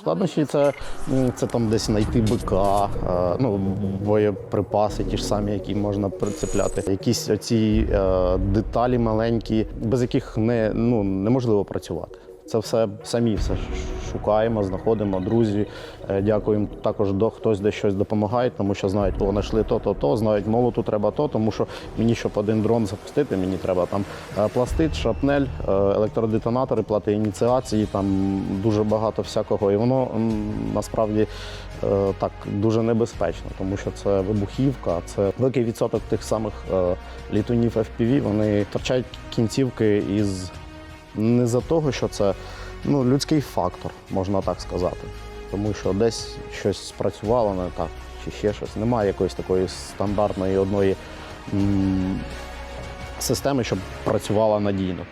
Складнощі це, це там десь знайти бика, е, ну, боєприпаси, ті ж самі, які можна прицепляти. Якісь оці е, деталі маленькі, без яких не, ну, неможливо працювати. Це все самі все шукаємо, знаходимо, друзі. Е, Дякуємо також до хтось де щось допомагає, тому що знають, о, знайшли то, то, то, знають, молоту треба то, тому що мені, щоб один дрон запустити, мені треба там е, пластит, шрапнель, е, електродетонатори, плати ініціації, там дуже багато всякого. І воно насправді так дуже небезпечно, тому що це вибухівка, це великий відсоток тих самих літунів FPV, вони втрачають кінцівки із не за того, що це ну, людський фактор, можна так сказати. Тому що десь щось спрацювало не так, чи ще щось. Немає якоїсь такої стандартної одної м- системи, щоб працювала надійно.